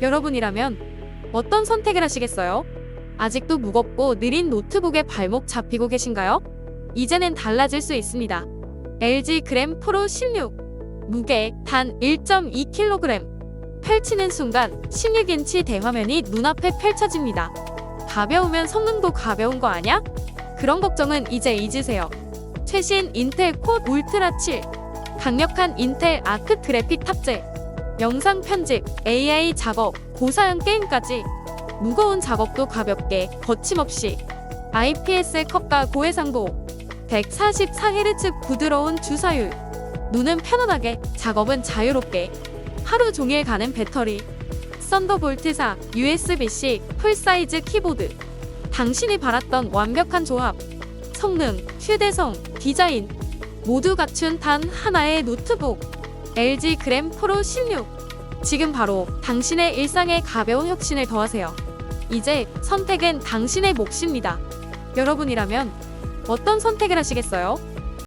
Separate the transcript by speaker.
Speaker 1: 여러분이라면 어떤 선택을 하시겠어요? 아직도 무겁고 느린 노트북에 발목 잡히고 계신가요? 이제는 달라질 수 있습니다. LG 그램 프로 16 무게 단 1.2kg 펼치는 순간 16인치 대화면이 눈앞에 펼쳐집니다. 가벼우면 성능도 가벼운 거 아냐? 그런 걱정은 이제 잊으세요. 최신 인텔 코 울트라 7 강력한 인텔 아크 그래픽 탑재 영상 편집, AI 작업, 고사양 게임까지 무거운 작업도 가볍게 거침없이 IPS 컷과 고해상 보호 144Hz 부드러운 주사율 눈은 편안하게 작업은 자유롭게 하루 종일 가는 배터리 썬더볼트 4 USB-C 풀사이즈 키보드 당신이 바랐던 완벽한 조합 성능, 휴대성, 디자인 모두 갖춘 단 하나의 노트북 LG 그램 프로 16 지금 바로 당신의 일상에 가벼운 혁신을 더하세요. 이제 선택은 당신의 몫입니다. 여러분이라면 어떤 선택을 하시겠어요?